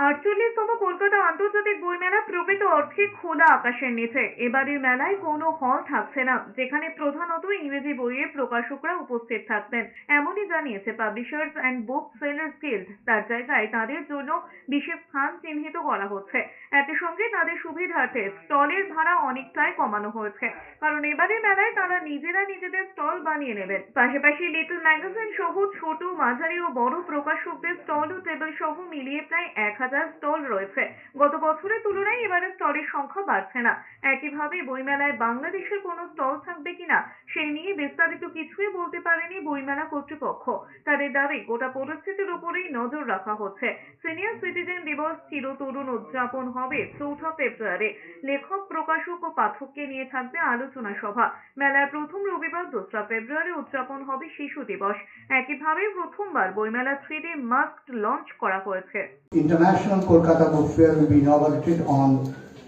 আটচল্লিশতম কলকাতা আন্তর্জাতিক বইমেলা প্রকৃত অর্থে খোলা আকাশের নিচে। এবারের মেলায় কোনো হল থাকছে না, যেখানে প্রধানত ইংরেজি বইয়ের প্রকাশকরা উপস্থিত থাকবেন। এমনই জানিয়েছে publishers and book sellers guild তার জায়গায় তাদের জন্য বিশেষ স্থান চিহ্নিত করা হচ্ছে। একই সঙ্গে তাদের সুবিধার্থে স্টলের ভাড়া অনেকটাই কমানো হয়েছে। কারণ এবারের মেলায় তারা নিজেরা নিজেদের স্টল বানিয়ে নেবেন। পাশাপাশি লিটল ম্যাগাজিন সহ ছোট, মাঝারি ও বড় প্রকাশকদের স্টল ও টেবিল সহ মিলিয়ে প্রায় এক হাজার স্টল রয়েছে। গত বছরের তুলনায় এবারে স্টলের সংখ্যা বাড়ছে না। একইভাবে বইমেলায় বাংলাদেশের কোনো স্টল থাকবে কিনা সেই নিয়ে বিস্তারিত কিছুই বলতে পারেনি বইমেলা কর্তৃপক্ষ। তাদের দাবি গোটা পরিস্থিতির উপরেই নজর রাখা হচ্ছে। সিনিয়র সিটিজেন দিবস চিরতরুণ উদযাপন হবে চৌঠা ফেব্রুয়ারি। লেখক প্রকাশক ও পাঠককে নিয়ে থাকবে আলোচনা সভা। মেলার প্রথম রবিবার দোসরা ফেব্রুয়ারি উদযাপন হবে শিশু দিবস। একইভাবে প্রথমবার বইমেলা থ্রি ডি মাস্ক লঞ্চ করা হয়েছে। International Kolkata Book Fair will be inaugurated on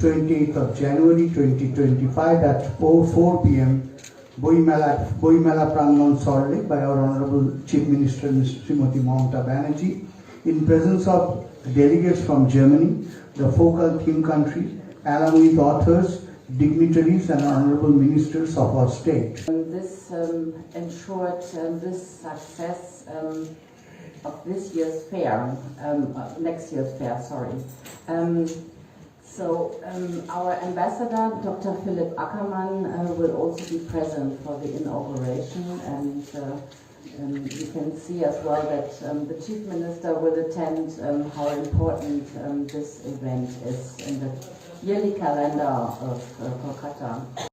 28th of January 2025 at 4, 4 p.m. Boimela Prangan Salt Lake by our Honorable Chief Minister Ms. Srimati Mamata Banerjee in presence of delegates from Germany, the focal theme country, along with authors, dignitaries and honorable ministers of our state. Um, This um, ensured um, this success um, of this year's fair, um, uh, next year's fair, sorry. So um, our ambassador, Dr. Philip Ackermann, uh, will also be present for the inauguration and uh, um, you can see as well that um, the chief minister will attend um, how important um, this event is in the yearly calendar of uh, Kolkata.